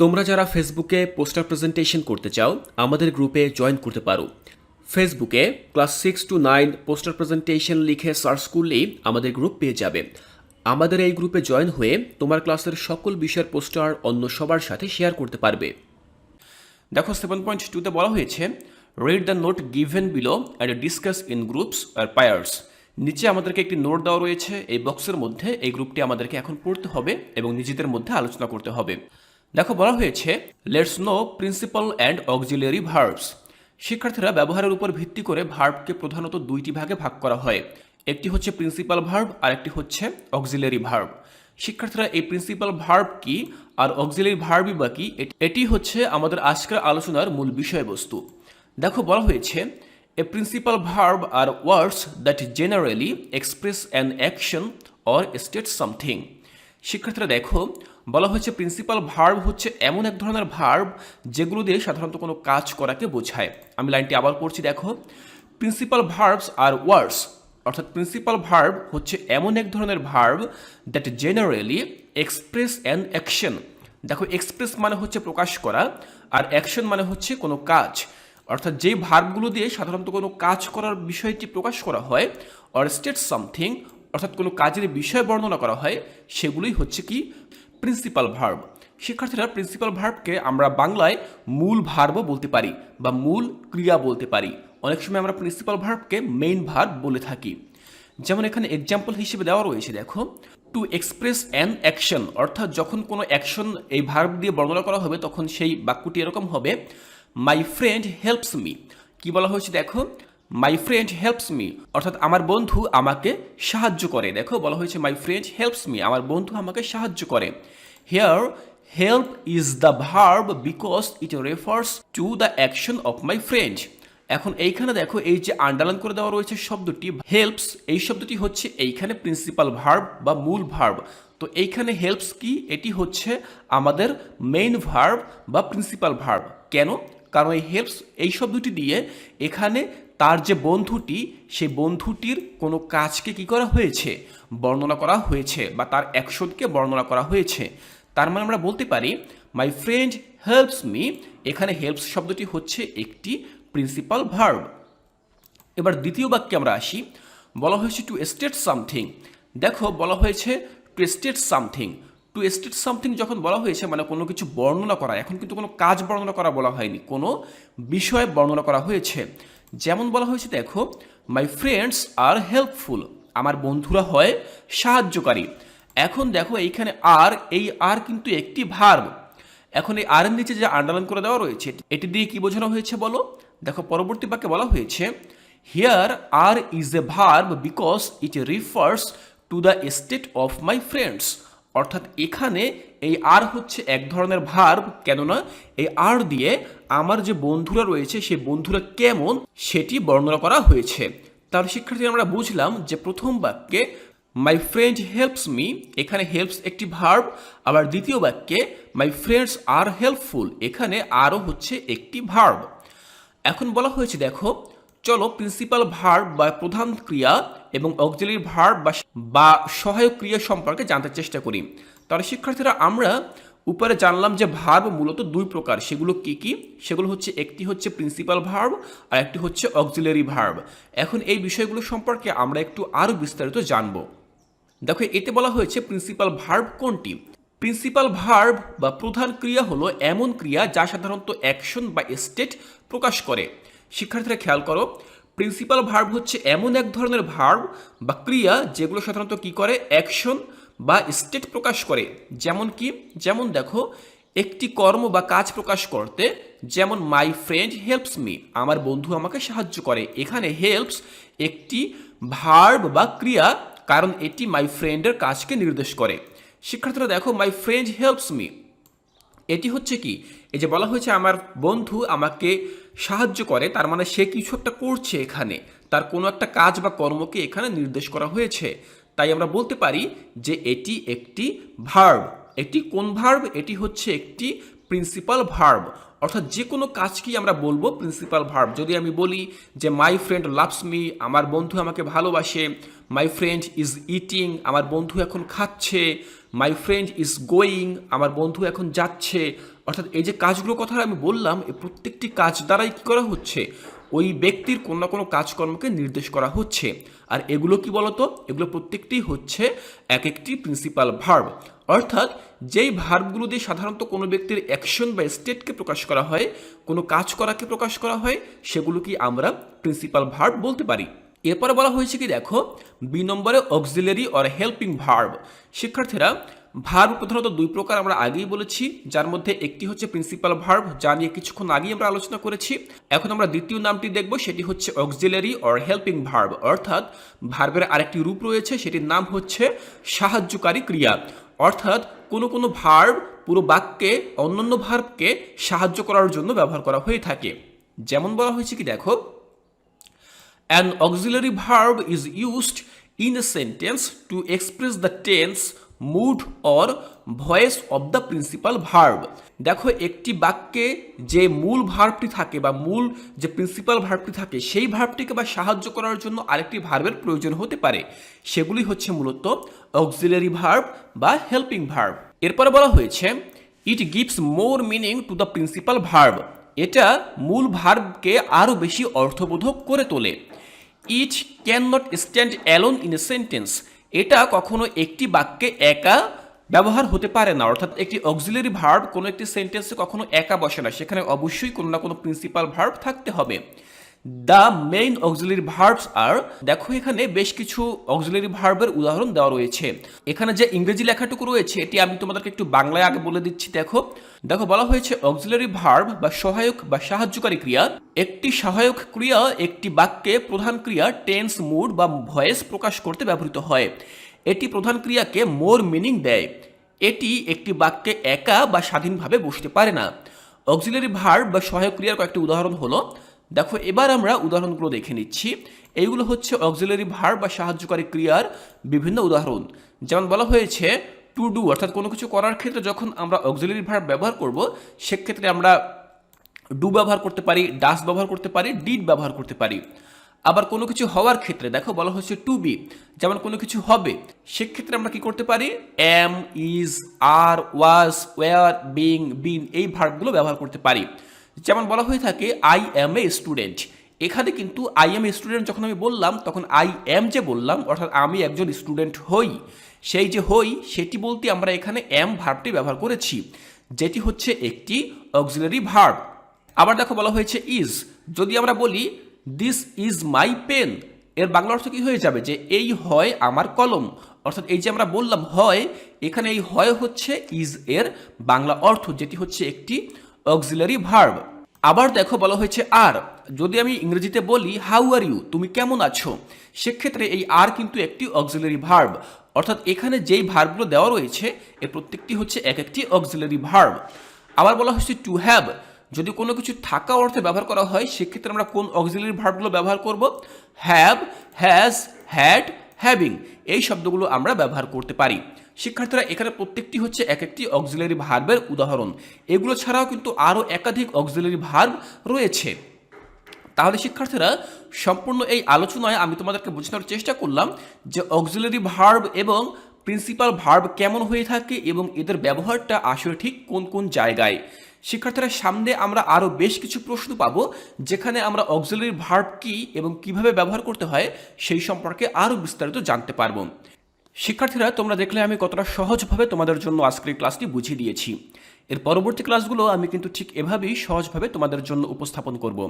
তোমরা যারা ফেসবুকে পোস্টার প্রেজেন্টেশন করতে চাও, আমাদের গ্রুপে জয়েন করতে পারো। ফেসবুকে class six to nine poster presentation লিখে সার্চ করলেই আমাদের গ্রুপ পেয়ে যাবে। আমাদের এই গ্রুপে জয়েন হয়ে তোমার ক্লাসের সকল বিষয়ের পোস্টার অন্য সবার সাথে শেয়ার করতে পারবে। দেখো সেভেন পয়েন্ট টুতে বলা হয়েছে read the note given below and discuss in groups or pairs নিচে আমাদেরকে একটি নোট দেওয়া রয়েছে, এই বক্সের মধ্যে এই গ্রুপটি আমাদেরকে এখন পড়তে হবে এবং নিজেদের মধ্যে আলোচনা করতে হবে। দেখো, বলা হয়েছে let's know principal and auxiliary verbs শিক্ষার্থীরা ব্যবহারের উপর ভিত্তি করে ভার্বকে প্রধানত দুইটি ভাগে ভাগ করা হয়। একটি হচ্ছে প্রিন্সিপাল ভার্ব আর একটি হচ্ছে অক্সিলিয়ারি ভার্ব শিক্ষার্থীরা এই প্রিন্সিপাল ভার্ব কি আর অক্সিলারি ভার্বই বা কি এটি হচ্ছে আমাদের আজকের আলোচনার মূল বিষয়বস্তু। দেখো, বলা হয়েছে a principal verb are words that generally express an action or state something শিক্ষার্থীরা দেখো, বলা হয়েছে প্রিন্সিপাল ভার্ব হচ্ছে এমন এক ধরনের ভার্ব যেগুলো দিয়ে সাধারণত কোনো কাজ করাকে বোঝায়। আমি লাইনটি আবার পড়ছি, দেখো। প্রিন্সিপাল ভার্বস আর ওয়ার্ডস অর্থাৎ প্রিন্সিপাল ভার্ব হচ্ছে এমন এক ধরনের verb that generally express an action দেখো এক্সপ্রেস মানে হচ্ছে প্রকাশ করা, আর অ্যাকশন মানে হচ্ছে কোনো কাজ। অর্থাৎ যেই ভার্বগুলো দিয়ে সাধারণত কোনো কাজ করার বিষয়টি প্রকাশ করা হয় অর স্টেট সামথিং অর্থাৎ কোনো কাজের বিষয় বর্ণনা করা হয়, সেগুলোই হচ্ছে কি? প্রিন্সিপাল ভার্ব শিক্ষার্থীরা প্রিন্সিপাল ভার্বকে আমরা বাংলায় মূল ভার্বও বলতে পারি বা মূল ক্রিয়া বলতে পারি। অনেক সময় আমরা প্রিন্সিপাল ভার্বকে মেইন ভার্ব বলে থাকি। যেমন এখানে এক্সাম্পল হিসেবে দেওয়া রয়েছে, দেখো। টু এক্সপ্রেস অ্যান অ্যাকশন অর্থাৎ যখন কোনো অ্যাকশন এই ভার্ব দিয়ে বর্ণনা করা হবে, তখন সেই বাক্যটি এরকম হবে মাই ফ্রেন্ড হেল্পস মি কি বলা হয়েছে, দেখো? মাই ফ্রেন্ড হেল্পস মি অর্থাৎ আমার বন্ধু আমাকে সাহায্য করে। দেখো, বলা হয়েছে মাই ফ্রেন্ড হেল্পস মি আমার বন্ধু আমাকে সাহায্য করে। Here help is the verb because it refers to the action of my friend এখন এইখানে দেখো, এই যে আন্ডারলাইন করে দেওয়া রয়েছে শব্দটি হেল্পস এই শব্দটি হচ্ছে এইখানে প্রিন্সিপাল ভার্ব বা মূল ভার্ব তো এইখানে হেল্পস কি? এটি হচ্ছে আমাদের মেইন ভার্ব বা প্রিন্সিপাল ভার্ব কেন? কারণ এই হেল্পস এই শব্দটি দিয়ে এখানে তার যে বন্ধুটি সেই বন্ধুটির কোনো কাজকে কি করা হয়েছে? বর্ণনা করা হয়েছে বা তার অ্যাকশনকে বর্ণনা করা হয়েছে। তার মানে আমরা বলতে পারি মাই ফ্রেন্ড হেল্পস মি এখানে হেল্পস শব্দটি হচ্ছে একটি প্রিন্সিপাল ভার্ব এবার দ্বিতীয় বাক্যে আমরা আসি। বলা হয়েছে টু স্টেট সামথিং দেখো, বলা হয়েছে to state something to state something যখন বলা হয়েছে মানে কোনো কিছু বর্ণনা করা, এখন কিন্তু কোনো কাজ বর্ণনা করা বলা হয়নি, কোনো বিষয় বর্ণনা করা হয়েছে। যেমন বলা হয়েছে, দেখো মাই ফ্রেন্ডস আর হেল্পফুল আমার বন্ধুরা হয় সাহায্যকারী। এখন দেখো, এইখানে আর এই আর কিন্তু একটি ভার্ব এখন এই আর নিচে যে আন্ডারলাইন করে দেওয়া রয়েছে, এটি দিয়ে কি বোঝানো হয়েছে বলো? দেখো, পরবর্তী বাক্যে বলা হয়েছে here are is a verb because it refers to the state of my friends অর্থাৎ এখানে এই আর হচ্ছে এক ধরনের ভার্ব কেননা এই আর দিয়ে আমার যে বন্ধুরা রয়েছে সেই বন্ধুরা কেমন সেটি বর্ণনা করা হয়েছে। তার শিক্ষার্থী, আমরা বুঝলাম যে প্রথম বাক্যে মাই ফ্রেন্ড হেল্পস মি এখানে হেল্পস একটি ভার্ব আবার দ্বিতীয় বাক্যে মাই ফ্রেন্ডস আর হেল্পফুল এখানে আরও হচ্ছে একটি ভার্ব এখন বলা হয়েছে, দেখো, চলো প্রিন্সিপাল ভার্ব বা প্রধান ক্রিয়া এবং অক্সিলারি ভার্ব বা সহায়ক ক্রিয়া সম্পর্কে জানতে চেষ্টা করি। তাহলে শিক্ষার্থীরা, আমরা উপরে জানলাম যে ভার্ব মূলত দুই প্রকার। সেগুলো কি কি? সেগুলো হচ্ছে, একটি হচ্ছে প্রিন্সিপাল ভার্ব আর একটি হচ্ছে অক্সিলারি ভার্ব এখন এই বিষয়গুলো সম্পর্কে আমরা একটু আরও বিস্তারিত জানব। দেখো, এতে বলা হয়েছে প্রিন্সিপাল ভার্ব কোনটি? প্রিন্সিপাল ভার্ব বা প্রধান ক্রিয়া হলো এমন ক্রিয়া যা সাধারণত অ্যাকশন বা স্টেট প্রকাশ করে। শিক্ষার্থীরা খেয়াল করো প্রিন্সিপাল ভার্ব হচ্ছে এমন এক ধরনের ভার্ব বা ক্রিয়া যেগুলো সাধারণত কি করে? অ্যাকশন বা স্টেট প্রকাশ করে, যেমন কি? যেমন দেখো, একটি কর্ম বা কাজ প্রকাশ করতে, যেমন মাই ফ্রেন্ড হেল্পস মি আমার বন্ধু আমাকে সাহায্য করে। এখানে হেল্পস একটি ভার্ব বা ক্রিয়া, কারণ এটি মাই ফ্রেন্ডের কাজকে নির্দেশ করে। শিক্ষার্থীরা দেখো মাই ফ্রেন্ড হেল্পস মি এটি হচ্ছে কি? এই যে বলা হয়েছে, আমার বন্ধু আমাকে সাহায্য করে, তার মানে সে কিছু একটা করছে এখানে। তার কোনো একটা কাজ বা কর্মকে এখানে নির্দেশ করা হয়েছে। তাই আমরা বলতে পারি যে এটি একটি ভার্ব এটি কোন ভার্ব এটি হচ্ছে একটি প্রিন্সিপাল ভার্ব অর্থাৎ যে কোনো কাজকেই আমরা বলব প্রিন্সিপাল ভার্ব যদি আমি বলি যে মাই ফ্রেন্ড লাভস মি আমার বন্ধু আমাকে ভালোবাসে মাই ফ্রেন্ড ইজ ইটিং আমার বন্ধু এখন খাচ্ছে মাই ফ্রেন্ড ইজ গোয়িং আমার বন্ধু এখন যাচ্ছে। অর্থাৎ এই যে কাজগুলোর কথা আমি বললাম, এই প্রত্যেকটি কাজ দ্বারাই কী করা হচ্ছে? ওই ব্যক্তির কোনো না কোনো কাজকর্মকে নির্দেশ করা হচ্ছে। আর এগুলো কি বলতো? এগুলো প্রত্যেকটি হচ্ছে এক একটি প্রিন্সিপাল ভার্ব অর্থাৎ যেই ভার্বগুলো দিয়ে সাধারণত কোনো ব্যক্তির অ্যাকশন বা স্টেটকে প্রকাশ করা হয়, কোনো কাজ করাকে প্রকাশ করা হয় সেগুলো কি আমরা প্রিন্সিপাল ভার্ব বলতে পারি। এরপরে বলা হয়েছে কি দেখো, বি নম্বরে অক্সিলারি অর হেল্পিং ভার্ব শিক্ষার্থীরা ভার্ব প্রধানত দুই প্রকার আমরা আগেই বলেছি যার মধ্যে একটি হচ্ছে প্রিন্সিপাল ভার্ব যা নিয়ে কিছুক্ষণ আগেই আমরা আলোচনা করেছি। এখন আমরা দ্বিতীয় নামটি দেখব সেটি হচ্ছে অক্সিলারি অর হেল্পিং ভার্ব অর্থাৎ ভার্বের আরেকটি রূপ রয়েছে সেটির নাম হচ্ছে সাহায্যকারী ক্রিয়া। অর্থাৎ কোনো কোনো ভার্ব পুরো বাক্যে অন্যান্য ভার্বকে সাহায্য করার জন্য ব্যবহার করা হয়ে থাকে। যেমন বলা হয়েছে কি দেখো an auxiliary verb is used in a sentence to express the tense, mood or voice of the principal verb. দেখো, একটি বাক্যে যে মূল ভার্বটি থাকে বা মূল যে প্রিন্সিপাল ভার্বটি থাকে, সেই ভার্বটিকে বা সাহায্য করার জন্য আরেকটি ভার্বের প্রয়োজন হতে পারে। সেগুলি হচ্ছে মূলত অক্সিলারি ভার্ব বা হেল্পিং ভার্ব এরপরে বলা হয়েছে it gives more meaning to the principal verb এটা মূল ভার্বকে আরও বেশি অর্থবোধক করে তোলে। It can not stand alone in a sentence এটা কখনো একটি বাক্যে একা ব্যবহার হতে পারে না, অর্থাৎ একটি অক্সিলারি ভার্ব কোনো একটি সেন্টেন্সে কখনো একা বসে না। সেখানে অবশ্যই কোনো না কোনো প্রিন্সিপাল ভার্ব থাকতে হবে। The main auxiliary verbs are দেখো এখানে বেশ কিছু অক্সিলারি ভার্বের উদাহরণ দেওয়া রয়েছে। এখানে যে ইংরেজি লেখাটুকু রয়েছে, এটি আমি তোমাদেরকে একটু বাংলায় আগে বলে দিচ্ছি, দেখো। দেখো, বলা হয়েছে অক্সিলারি ভার্ব বা সহায়ক বা সাহায্যকারী ক্রিয়া, একটি সহায়ক ক্রিয়া, একটি বাক্যে প্রধান ক্রিয়া টেন্স মুড বা ভয়েস প্রকাশ করতে ব্যবহৃত হয়। এটি প্রধান ক্রিয়াকে মোর মিনিং দেয়। এটি একটি বাক্যে একা বা স্বাধীনভাবে বসতে পারে না। অক্সিলারি ভার্ব বা সহায়ক ক্রিয়ার কয়েকটি উদাহরণ হলো দেখো, এবার আমরা উদাহরণগুলো দেখে নিচ্ছি। এইগুলো হচ্ছে অক্সিলারি ভার্ব বা সাহায্যকারী ক্রিয়ার বিভিন্ন উদাহরণ। যেমন বলা হয়েছে টু ডু অর্থাৎ কোনো কিছু করার ক্ষেত্রে যখন আমরা অক্সিলারি ভার্ব ব্যবহার করব, সেক্ষেত্রে আমরা ডু ব্যবহার করতে পারি ডাস ব্যবহার করতে পারি ডিড ব্যবহার করতে পারি। আবার কোনো কিছু হওয়ার ক্ষেত্রে, দেখো, বলা হচ্ছে টু বি যেমন কোনো কিছু হবে, সেক্ষেত্রে আমরা কি করতে পারি am is are was were being been এই ভার্বগুলো ব্যবহার করতে পারি। যেমন বলা হয়ে থাকে আই এম এ স্টুডেন্ট এখানে কিন্তু আই এম এ স্টুডেন্ট যখন আমি বললাম, তখন আই এম যে বললাম, অর্থাৎ আমি একজন স্টুডেন্ট হই। সেই যে হই, সেটি বলতে আমরা এখানে এম ভার্বটি ব্যবহার করেছি, যেটি হচ্ছে একটি অক্সিলারি ভার্ব আবার দেখো বলা হয়েছে ইজ যদি আমরা বলি দিস ইজ মাই পেন এর বাংলা অর্থ কি হয়ে যাবে? যে এই হয় আমার কলম। অর্থাৎ এই যে আমরা বললাম, হয় এখানে এই হয় হচ্ছে ইজ এর বাংলা অর্থ, যেটি হচ্ছে একটি অক্সিলারি ভার্ব আবার দেখো বলা হয়েছে আর যদি আমি ইংরেজিতে বলি হাউ আর ইউ তুমি কেমন আছো? সেক্ষেত্রে এই আর কিন্তু একটি অক্সিলারি ভার্ব অর্থাৎ এখানে যেই ভার্বগুলো দেওয়া রয়েছে, এর প্রত্যেকটি হচ্ছে এক একটি অক্সিলারি ভার্ব আবার বলা হচ্ছে টু হ্যাভ যদি কোনো কিছু থাকা অর্থে ব্যবহার করা হয়, সেক্ষেত্রে আমরা কোন অক্সিলারি ভার্বগুলো ব্যবহার করব? হ্যাভ হ্যাজ হ্যাড হ্যাভিং এই শব্দগুলো আমরা ব্যবহার করতে পারি। শিক্ষার্থীরা এখানে প্রত্যেকটি হচ্ছে এক একটি অক্সিলারি ভার্বের উদাহরণ। এগুলো ছাড়াও কিন্তু আরও একাধিক অক্সিলারি ভার্ব রয়েছে। তাহলে শিক্ষার্থীরা, সম্পূর্ণ এই আলোচনায় আমি তোমাদেরকে বোঝানোর চেষ্টা করলাম যে অক্সিলারি ভার্ব এবং প্রিন্সিপাল ভার্ব কেমন হয়ে থাকে এবং এদের ব্যবহারটা আসলে ঠিক কোন কোন জায়গায়। শিক্ষার্থীরা, সামনে আমরা আরও বেশ কিছু প্রশ্ন পাবো, যেখানে আমরা অক্সিলারি ভার্ব কী এবং কীভাবে ব্যবহার করতে হয় সেই সম্পর্কে আরও বিস্তারিত জানতে পারব। শিক্ষার্থীরা, তোমরা দেখলে আমি কতটা সহজভাবে তোমাদের জন্য আজকের ক্লাসটি বুঝিয়ে দিয়েছি। এর পরবর্তী ক্লাসগুলো আমি কিন্তু ঠিক এভাবেই সহজভাবে তোমাদের জন্য উপস্থাপন করব।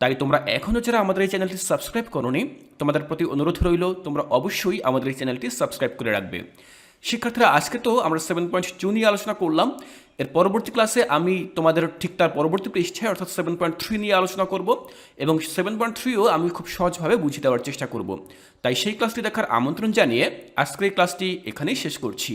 তাই তোমরা এখনও যারা আমাদের এই চ্যানেলটি সাবস্ক্রাইব করোনি, তোমাদের প্রতি অনুরোধ রইল, তোমরা অবশ্যই আমাদের এই চ্যানেলটি সাবস্ক্রাইব করে রাখবে। শিক্ষার্থীরা, আজকে তো আমরা সেভেন পয়েন্ট টু নিয়ে আলোচনা করলাম। এর পরবর্তী ক্লাসে আমি তোমাদের ঠিক তার পরবর্তী পৃষ্ঠায় অর্থাৎ সেভেন পয়েন্ট থ্রি নিয়ে আলোচনা করব এবং সেভেন পয়েন্ট থ্রিও আমি খুব সহজভাবে বুঝে দেওয়ার চেষ্টা করব। তাই সেই ক্লাসটি দেখার আমন্ত্রণ জানিয়ে আজকের ক্লাসটি এখানেই শেষ করছি।